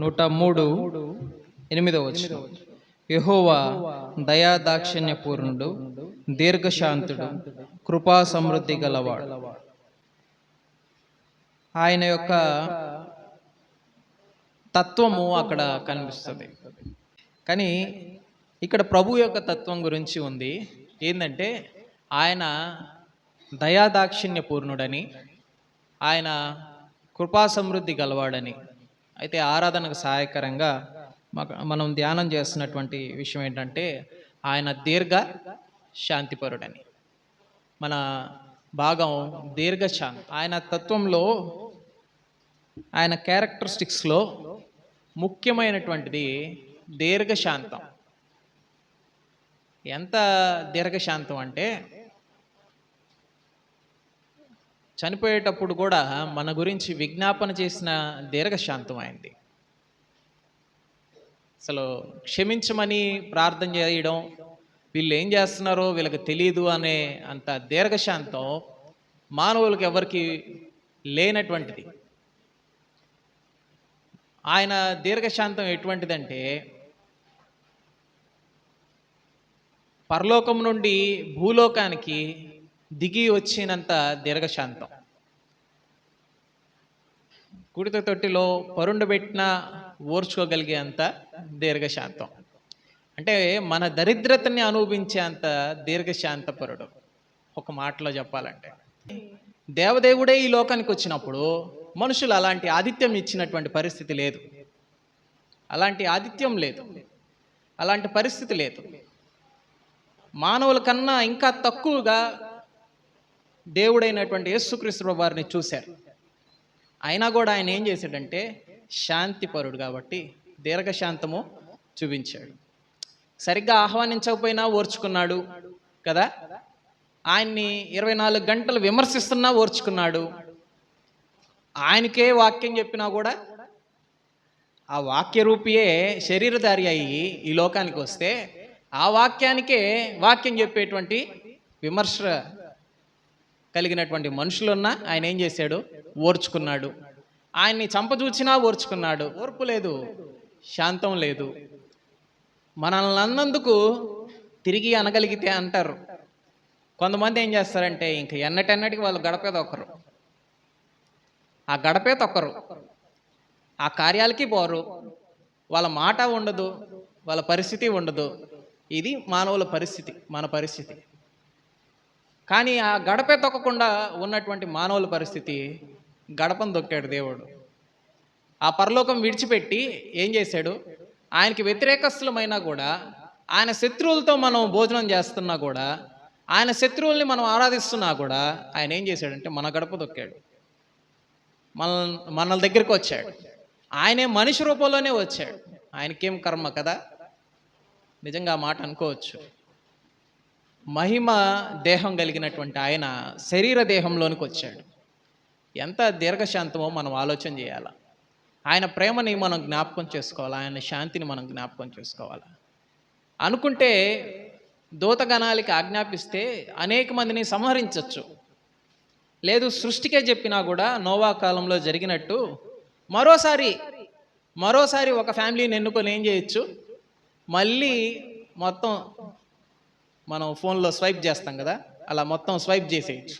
నూట మూడు ఎనిమిదవ వచ్చిన యహోవా దయా దాక్షిణ్య పూర్ణుడు దీర్ఘశాంతుడు కృపా సమృద్ధి గలవాడు. ఆయన యొక్క తత్వము అక్కడ కనిపిస్తుంది. కానీ ఇక్కడ ప్రభు యొక్క తత్వం గురించి ఉంది. ఏంటంటే ఆయన దయాదాక్షిణ్య పూర్ణుడని ఆయన కృపా సమృద్ధి గలవాడని. అయితే ఆరాధనకు సహాయకరంగా మనం ధ్యానం చేస్తున్నటువంటి విషయం ఏంటంటే ఆయన దీర్ఘ శాంతిపరుడని. మన భాగం దీర్ఘశాంతి ఆయన తత్వంలో ఆయన క్యారెక్టరిస్టిక్స్లో ముఖ్యమైనటువంటిది దీర్ఘశాంతం. ఎంత దీర్ఘశాంతం అంటే చనిపోయేటప్పుడు కూడా మన గురించి విజ్ఞాపన చేసిన దీర్ఘశాంతం అయింది అసలు క్షమించమని ప్రార్థన చేయడం వీళ్ళు ఏం చేస్తున్నారో వీళ్ళకి తెలియదు అనే అంత దీర్ఘశాంతం మానవులకు ఎవరికి లేనటువంటిది. ఆయన దీర్ఘశాంతం ఎటువంటిదంటే పరలోకం నుండి భూలోకానికి దిగి వచ్చినంత దీర్ఘశాంతం. కుడిత తొట్టిలో పరుండబెట్టిన ఓర్చుకోగలిగేంత దీర్ఘశాంతం. అంటే మన దరిద్రతని అనుభవించే అంత దీర్ఘశాంతపరుడు. ఒక మాటలో చెప్పాలంటే. దేవదేవుడే ఈ లోకానికి వచ్చినప్పుడు మనుషులు అలాంటి ఆదిత్యం ఇచ్చినటువంటి పరిస్థితి లేదు. అలాంటి ఆదిత్యం లేదు. అలాంటి పరిస్థితి లేదు. మానవుల కన్నా ఇంకా తక్కువగా దేవుడైనటువంటి యేసుక్రీస్తు వారిని చూశారు. అయినా కూడా ఆయన ఏం చేశాడంటే శాంతిపరుడు కాబట్టి దీర్ఘశాంతము చూపించాడు. సరిగ్గా ఆహ్వానించకపోయినా ఓర్చుకున్నాడు కదా? ఆయన్ని ఇరవై నాలుగు గంటలు విమర్శిస్తున్నా ఓర్చుకున్నాడు. ఆయనకే వాక్యం చెప్పినా కూడా ఆ వాక్య రూపియే శరీరధారి అయ్యి ఈ లోకానికి వస్తే ఆ వాక్యానికే వాక్యం చెప్పేటువంటి విమర్శ కలిగినటువంటి మనుషులున్నా ఆయన ఏం చేశాడు? ఓర్చుకున్నాడు. ఆయన్ని చంపచూచినా ఓర్చుకున్నాడు. ఓర్పు లేదు శాంతం లేదు. మనల్ని అన్నందుకు తిరిగి అనగలిగితే అంటారు. కొంతమంది ఏం చేస్తారంటే ఇంక ఎన్నటెన్నటికి వాళ్ళు గడపే తొక్కరు. ఆ గడపే తొక్కరు. ఆ కార్యాలకి పోరు. వాళ్ళ మాట ఉండదు వాళ్ళ పరిస్థితి ఉండదు. ఇది మానవుల పరిస్థితి మన పరిస్థితి. కానీ ఆ గడపే తొక్కకుండా ఉన్నటువంటి మానవుల పరిస్థితి గడపను తొక్కాడు దేవుడు. ఆ పరలోకం విడిచిపెట్టి ఏం చేశాడు? ఆయనకి వ్యతిరేకస్తులమైనా కూడా ఆయన శత్రువులతో మనం భోజనం చేస్తున్నా కూడా ఆయన శత్రువుల్ని మనం ఆరాధిస్తున్నా కూడా ఆయన ఏం చేశాడంటే మన గడప తొక్కాడు. మన మన దగ్గరికి వచ్చాడు. ఆయనే మనిషి రూపంలోనే వచ్చాడు. ఆయనకేం కర్మ కదా? నిజంగా ఆ మాట అనుకోవచ్చు. మహిమ దేహం కలిగినటువంటి ఆయన శరీర దేహంలోనికి వచ్చాడు. ఎంత దీర్ఘశాంతమో మనం ఆలోచన చేయాలి. ఆయన ప్రేమని మనం జ్ఞాపకం చేసుకోవాలి? ఆయన శాంతిని మనం జ్ఞాపకం చేసుకోవాలి? అనుకుంటే దూతగణాలకి ఆజ్ఞాపిస్తే అనేక మందిని సంహరించవచ్చు లేదు సృష్టికే చెప్పినా కూడా నోవా కాలంలో జరిగినట్టు మరోసారి మరోసారి ఒక ఫ్యామిలీని ఎన్నుకొని ఏం చేయొచ్చు? మళ్ళీ మొత్తం మనం ఫోన్లో స్వైప్ చేస్తాం కదా అలా మొత్తం స్వైప్ చేసేయచ్చు.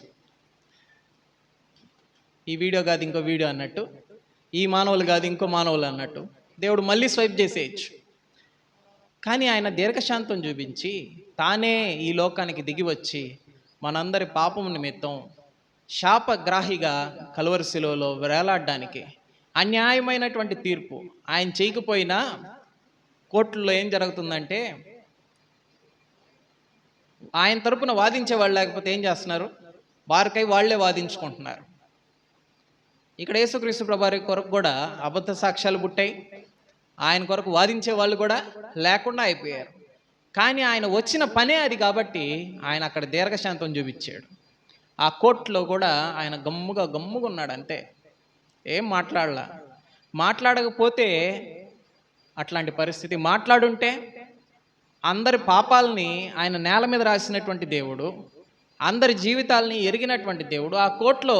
ఈ వీడియో కాదు ఇంకో వీడియో అన్నట్టు ఈ మానవులు కాదు ఇంకో మానవులు అన్నట్టు దేవుడు మళ్ళీ స్వైప్ చేసేయచ్చు. కానీ ఆయన దీర్ఘశాంతం చూపించి తానే ఈ లోకానికి దిగి వచ్చి మనందరి పాపం నిమిత్తం శాపగ్రాహిగా కలువరిశిలో వేలాడడానికి అన్యాయమైనటువంటి తీర్పు ఆయన చేయకపోయినా కోర్టులో ఏం జరుగుతుందంటే ఆయన తరపున వాదించే వాళ్ళు లేకపోతే ఏం చేస్తున్నారు? వారికై వాళ్ళే వాదించుకుంటున్నారు. ఇక్కడ యేసుక్రీస్తు ప్రభారి కొరకు కూడా అబద్ధ సాక్ష్యాలు పుట్టాయి. ఆయన కొరకు వాదించే వాళ్ళు కూడా లేకుండా అయిపోయారు. కానీ ఆయన వచ్చిన పనే అది కాబట్టి ఆయన అక్కడ దీర్ఘశాంతం చూపించాడు. ఆ కోర్టులో కూడా ఆయన గమ్ముగా గమ్ముగా ఉన్నాడు అంతే. ఏం మాట్లాడలా? మాట్లాడకపోతే అట్లాంటి పరిస్థితి మాట్లాడుంటే అందరి పాపాలని ఆయన నేల మీద రాసినటువంటి దేవుడు అందరి జీవితాలని ఎరిగినటువంటి దేవుడు ఆ కోర్టులో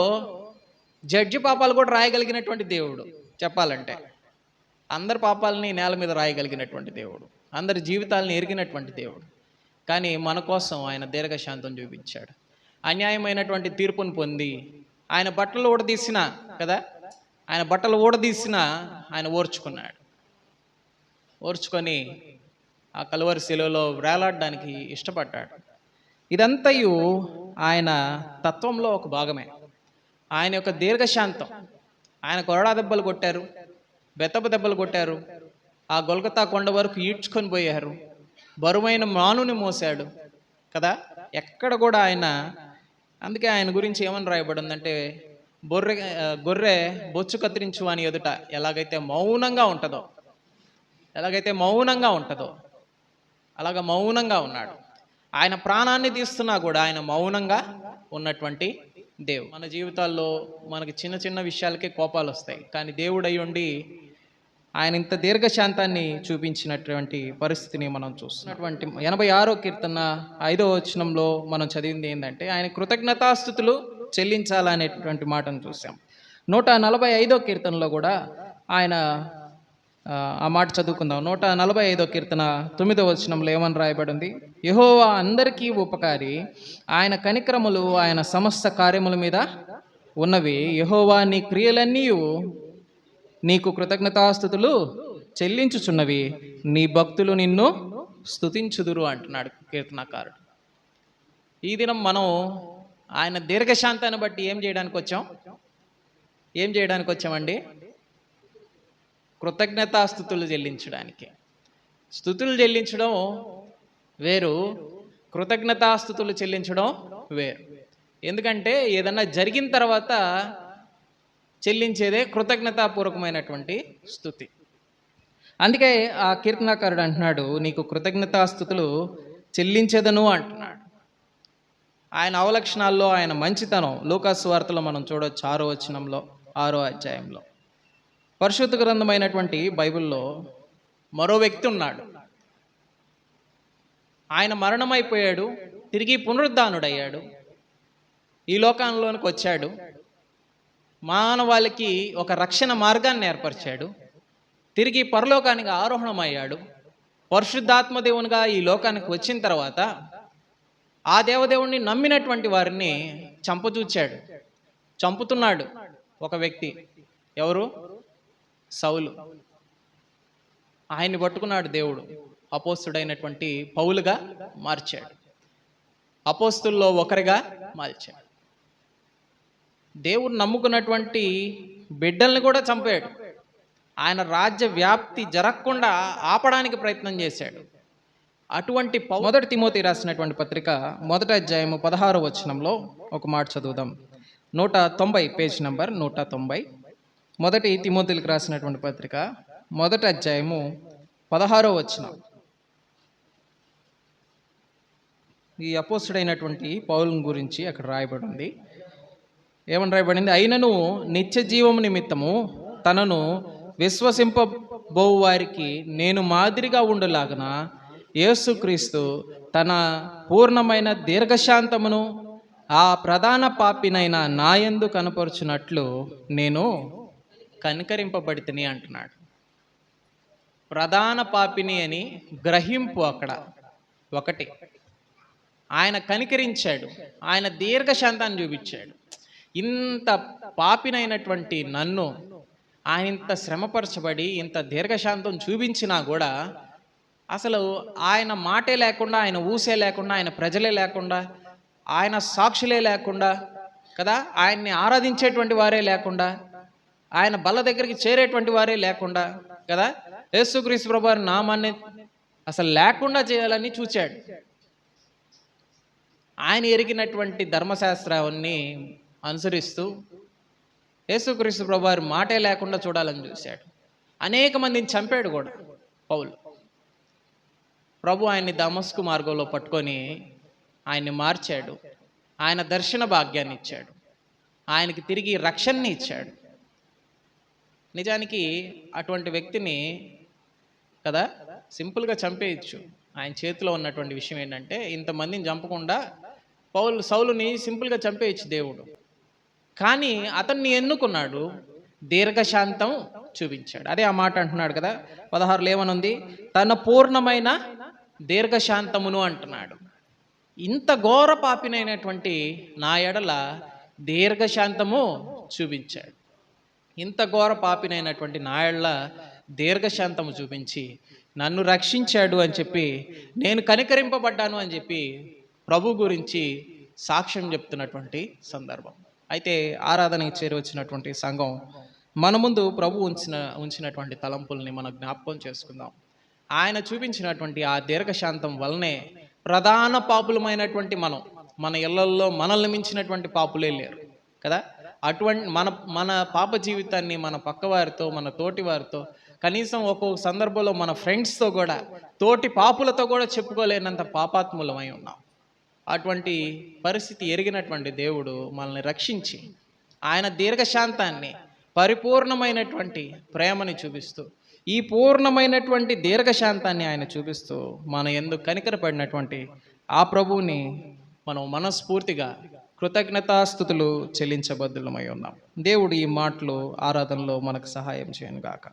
జడ్జి పాపాలు కూడా రాయగలిగినటువంటి దేవుడు చెప్పాలంటే. అందరి పాపాలని నేల మీద రాయగలిగినటువంటి దేవుడు అందరి జీవితాలను ఎరిగినటువంటి దేవుడు. కానీ మన కోసం ఆయన దీర్ఘశాంతం చూపించాడు. అన్యాయమైనటువంటి తీర్పును పొంది ఆయన బట్టలు ఊడదీసిన కదా ఆయన బట్టలు ఊడదీసిన ఆయన ఓర్చుకున్నాడు. ఓర్చుకొని ఆ కలువరి శిలువలో వేలాడడానికి ఇష్టపడ్డాడు. ఇదంతయు ఆయన తత్వంలో ఒక భాగమే. ఆయన యొక్క దీర్ఘశాంతం. ఆయన కొరడా దెబ్బలు కొట్టారు బెత్తపు దెబ్బలు కొట్టారు ఆ గొల్గతా కొండ వరకు ఈడ్చుకొని పోయారు. బరువైన మానుని మోసాడు కదా? ఎక్కడ కూడా ఆయన అందుకే ఆయన గురించి ఏమని రాయబడిందంటే బొర్రె గొర్రె బొచ్చు కత్తిరించు అని ఎదుట ఎలాగైతే మౌనంగా ఉంటుందో ఎలాగైతే మౌనంగా ఉంటుందో అలాగ మౌనంగా ఉన్నాడు. ఆయన ప్రాణాన్ని తీస్తున్నా కూడా ఆయన మౌనంగా ఉన్నటువంటి దేవు మన జీవితాల్లో మనకి చిన్న చిన్న విషయాలకే కోపాలు వస్తాయి. కానీ దేవుడు అయి ఉండి ఆయన ఇంత దీర్ఘశాంతాన్ని చూపించినటువంటి పరిస్థితిని మనం చూస్తున్నటువంటి ఎనభై ఆరో కీర్తన ఐదో వచనంలో మనం చదివింది ఏంటంటే ఆయన కృతజ్ఞతాస్థుతులు చెల్లించాలనేటువంటి మాటను చూసాం నూట నలభై ఐదో కీర్తనలో కూడా ఆయన ఆ, మాట చదువుకుందాం. నూట నలభై ఐదో కీర్తన తొమ్మిదో వచనంలో ఏమని రాయబడింది? యహోవా అందరికీ ఉపకారి ఆయన కనిక్రములు ఆయన సమస్త కార్యముల మీద ఉన్నవి. యహోవా నీ క్రియలన్నీ నీకు కృతజ్ఞతాస్థుతులు చెల్లించుచున్నవి. నీ భక్తులు నిన్ను స్తుతించుదురు అంటున్నాడు కీర్తనకారుడు. ఈ దినం మనం ఆయన దీర్ఘశాంతాన్ని బట్టి ఏం చేయడానికి వచ్చాం ఏం చేయడానికి వచ్చామండి కృతజ్ఞతాస్థుతులు చెల్లించడానికి. స్థుతులు చెల్లించడం వేరు కృతజ్ఞతాస్థుతులు చెల్లించడం వేరు. ఎందుకంటే ఏదన్నా జరిగిన తర్వాత చెల్లించేదే కృతజ్ఞతాపూర్వకమైనటువంటి స్థుతి అందుకే ఆ కీర్తనాకారుడు అంటున్నాడు నీకు కృతజ్ఞతాస్థుతులు చెల్లించేదను అంటున్నాడు. ఆయన అవలక్షణాల్లో ఆయన మంచితనం లోకాసు వార్తలో మనం చూడొచ్చు ఆరో వచనంలో ఆరో అధ్యాయంలో. పరిశుద్ధ గ్రంథమైనటువంటి బైబిల్లో మరో వ్యక్తి ఉన్నాడు. ఆయన మరణమైపోయాడు తిరిగి పునరుద్ధానుడయ్యాడు. ఈ లోకంలోనికి వచ్చాడు. మానవాళికి ఒక రక్షణ మార్గాన్ని ఏర్పరిచాడు. తిరిగి పరలోకానికి ఆరోహణమయ్యాడు. పరిశుద్ధాత్మ దేవునిగా ఈ లోకానికి వచ్చిన తర్వాత ఆ దేవదేవుణ్ణి నమ్మినటువంటి వారిని చంపచూచాడు చంపుతున్నాడు ఒక వ్యక్తి. ఎవరు? సౌలు. ఆయన్ని పట్టుకున్నాడు దేవుడు. అపోస్తుడైనటువంటి పౌలుగా మార్చాడు. అపోస్తుల్లో ఒకరిగా మార్చాడు. దేవుడు నమ్ముకున్నటువంటి బిడ్డల్ని కూడా చంపాడు. ఆయన రాజ్య వ్యాప్తి జరగకుండా ఆపడానికి ప్రయత్నం చేశాడు. అటువంటి మొదటి తిమోతి రాసినటువంటి పత్రిక మొదటి అధ్యాయము పదహారు వచనంలో ఒక మాట చదువుదాం. నూట తొంభై పేజ్ నంబర్ నూట తొంభై మొదటి తిమోతులకు రాసినటువంటి పత్రిక మొదటి అధ్యాయము పదహారో వచ్చిన ఈ అపోస్తుడైనటువంటి పౌలం గురించి అక్కడ రాయబడి ఉంది. ఏమని రాయబడింది? అయినను నిత్య జీవము నిమిత్తము తనను విశ్వసింపబోవు వారికి నేను మాదిరిగా ఉండలాగన యేసుక్రీస్తు తన పూర్ణమైన దీర్ఘశాంతమును ఆ ప్రధాన పాపినైన నాయందు కనపరుచున్నట్లు నేను కనికరింపబడితిని అంటున్నాడు. ప్రధాన పాపిని అని గ్రహింపు అక్కడ. ఒకటి ఆయన కనికరించాడు. ఆయన దీర్ఘశాంతాన్ని చూపించాడు. ఇంత పాపినైనటువంటి నన్ను ఆయన ఇంత శ్రమపరచబడి ఇంత దీర్ఘశాంతం చూపించినా కూడా అసలు ఆయన మాటే లేకుండా ఆయన ఊసే లేకుండా ఆయన ప్రజలే లేకుండా ఆయన సాక్షులే లేకుండా కదా? ఆయన్ని ఆరాధించేటువంటి వారే లేకుండా ఆయన బల్ల దగ్గరికి చేరేటువంటి వారే లేకుండా కదా? యేసుక్రీస్తు ప్రభు వారి నామాన్ని అసలు లేకుండా చేయాలని చూచాడు. ఆయన ఎరిగినటువంటి ధర్మశాస్త్రాన్ని అనుసరిస్తూ యేసుక్రీస్తు ప్రభు వారి మాటే లేకుండా చూడాలని చూశాడు. అనేక మందిని చంపాడు కూడా పౌలు. ప్రభు ఆయన్ని దమస్కు మార్గంలో పట్టుకొని ఆయన్ని మార్చాడు. ఆయన దర్శన భాగ్యాన్ని ఇచ్చాడు. ఆయనకి తిరిగి రక్షణని ఇచ్చాడు. నిజానికి అటువంటి వ్యక్తిని కదా సింపుల్గా చంపేయచ్చు. ఆయన చేతిలో ఉన్నటువంటి విషయం ఏంటంటే ఇంతమందిని చంపకుండా పౌలు సౌలుని సింపుల్గా చంపేయచ్చు దేవుడు. కానీ అతన్ని ఎన్నుకున్నాడు? దీర్ఘశాంతం చూపించాడు. అదే ఆ మాట అంటున్నాడు కదా. పదహారులో ఏమనుంది? తన పూర్ణమైన దీర్ఘశాంతమును అంటున్నాడు. ఇంత ఘోర పాపినైనటువంటి నా ఎడల దీర్ఘశాంతము చూపించాడు. ఇంత ఘోర పాపినైనటువంటి నాయళ్ళ దీర్ఘశాంతము చూపించి నన్ను రక్షించాడు అని చెప్పి నేను కనికరింపబడ్డాను అని చెప్పి ప్రభు గురించి సాక్ష్యం చెప్తున్నటువంటి సందర్భం. అయితే ఆరాధనకి చేరి వచ్చినటువంటి సంఘం మన ముందు ప్రభు ఉంచిన ఉంచినటువంటి తలంపుల్ని మనం జ్ఞాపకం చేసుకుందాం. ఆయన చూపించినటువంటి ఆ దీర్ఘశాంతం వల్లనే ప్రధాన పాపులమైనటువంటి మనం మన ఇళ్ళల్లో మనల్ని మించినటువంటి పాపులే లేరు కదా? అటువంటి మన మన పాప జీవితాన్ని మన పక్కవారితో మన తోటి వారితో కనీసం ఒక్కొక్క సందర్భంలో మన ఫ్రెండ్స్తో కూడా తోటి పాపులతో కూడా చెప్పుకోలేనంత పాపాత్ములమై ఉన్నాం. అటువంటి పరిస్థితి ఎరిగినటువంటి దేవుడు మనల్ని రక్షించి ఆయన దీర్ఘశాంతాన్ని పరిపూర్ణమైనటువంటి ప్రేమని చూపిస్తూ ఈ పూర్ణమైనటువంటి దీర్ఘశాంతాన్ని ఆయన చూపిస్తూ మన ఎందుకు కనికరపడినటువంటి ఆ ప్రభువుని మనం మనస్ఫూర్తిగా కృతజ్ఞతాస్థుతులు చెల్లించబద్దులమై ఉన్నాం. దేవుడు ఈ మాటలు ఆరాధనలో మనకు సహాయం చేయను గాక